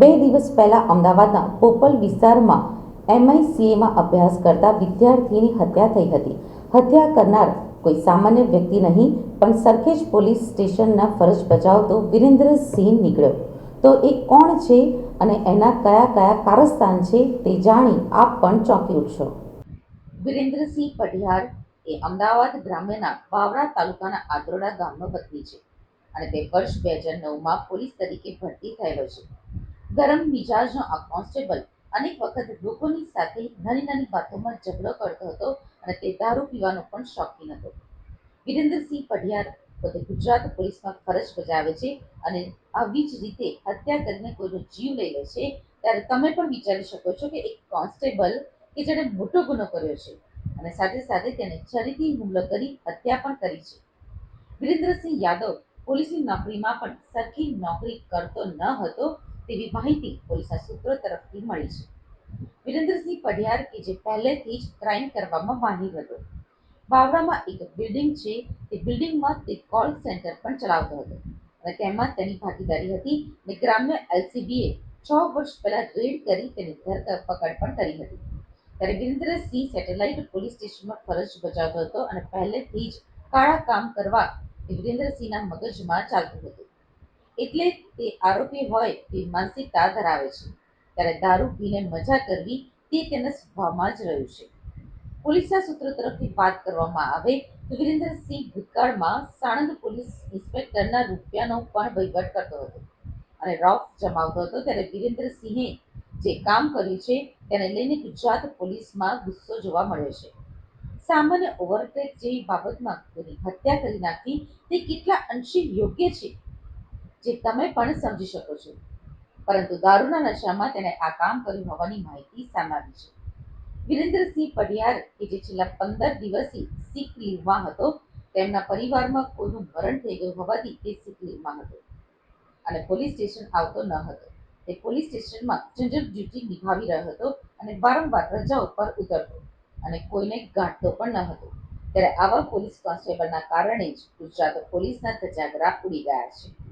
બે દિવસ પહેલા અમદાવાદના પોપલ વિસ્તારમાં એમઆઈસીએમાં અભ્યાસ કરતા વિદ્યાર્થીની હત્યા થઈ હતી. હત્યા કરનાર કોઈ સામાન્ય વ્યક્તિ નહીં, પણ સરખેજ પોલીસ સ્ટેશનના ફરજ બજાવતો વિરેન્દ્રસિંહ નીકળ્યો. તો એ કોણ છે અને એના કયા કયા કારસ્તાન છે તે જાણી આપ પણ ચોંકી ઉઠશો. વિરેન્દ્રસિંહ પઢિયાર એ અમદાવાદ ગ્રામ્યના બાવરા તાલુકાના આદ્રોડા ગામનો વતની છે અને તે વર્ષ બે હજાર નવમાં પોલીસ તરીકે ભરતી થયેલો છે. ગરમ મિજાજનો આ કોન્સ્ટેબલ અનેક વખત લોકોની સાથે નાની નાની વાતોમાં ઝઘડો કરતો હતો અને તે દારૂ પીવાનો પણ શોખીન હતો. વિરેન્દ્રસિંહ પઢિયાર પોતે ગુજરાત પોલીસમાં ફરજ બજાવે છે અને આવી જ રીતે હત્યા કરીને કોઈનો જીવ લઈ લે છે, ત્યારે તમે પણ વિચારી શકો છો કે એક કોન્સ્ટેબલ કે જેણે મોટો ગુનો કર્યો છે અને સાથે સાથે તેને છરીથી હુમલો કરી હત્યા પણ કરી છે. વિરેન્દ્રસિંહ યાદવ પોલીસની નોકરીમાં પણ સરખી નોકરી કરતો ન હતો તેવી માહિતી પોલીસના સૂત્રો તરફથી મળી છે. વિરેન્દ્રસિંહ પઢિયાર કે જે પહેલેથી જ ક્રાઇમ કરવામાં માહિર હતો. બાવરામાં એક બિલ્ડિંગ છે, તે બિલ્ડિંગમાં તે કોલ સેન્ટર પણ ચલાવતો હતો. અને તેમાં તેની ભાગીદારી હતી અને ગ્રામ્ય એલસીબીએ છ વર્ષ પહેલા રેડ કરી તેની ધરપકડ પણ કરી હતી. ત્યારે વિરેન્દ્રસિંહ સેટેલાઇટ પોલીસ સ્ટેશનમાં ફરજ બજાવતો હતો અને પહેલેથી જ કાળા કામ કરવા વિરેન્દ્રસિંહના મગજમાં ચાલતું હતું. એટલે તે આરોપી હોય તે માનસિકતા ધરાવે છે. ત્યારે દારૂ પીને મજા કરવી તે તેના સ્વભાવમાં જ રહ્યું છે. પોલીસના સૂત્રો તરફથી વાત કરવામાં આવે તો વિરેન્દ્રસિંહ ભૂતકાળમાં સાણંદ પોલીસ ઇન્સ્પેક્ટરના રૂપિયાનો પણ વહીવટ કરતો હતો. અને રોફ જમાવતો હતો ત્યારે વિરેન્દ્રસિંહે જે કામ કર્યું છે તેને લઈને ગુજરાત પોલીસમાં ગુસ્સો જોવા મળ્યો છે. સામાન્ય ઓવરટેક જેવી બાબતમાં કોઈની હત્યા કરી નાખવી તે કેટલા અંશે યોગ્ય છે જે તમે પણ સમજી શકો છો. પરંતુ દારૂના નશામાં તેણે આ કામ કર્યું હોવાની માહિતી સામે આવી છે. વિરેન્દ્રસિંહ પઢિયાર, કે જે છેલ્લા પંદર દિવસથી સિક લીવમાં હતો, તેમના પરિવારમાં કોઈનું મરણ થઈ ગયું હોવાથી તે સિક લીવમાં હતો. અને પોલીસ સ્ટેશન આવતો ન હતો. તે પોલીસ સ્ટેશનમાં જનરલ ડ્યુટી નિભાવી રહ્યો હતો અને વારંવાર રજા ઉપર ઉતરતો અને કોઈને ગાંઠતો પણ ન હતો. ત્યારે આવા પોલીસ કોન્સ્ટેબલના કારણે જ ગુજરાત પોલીસના ધજાગરા ઉડી ગયા છે.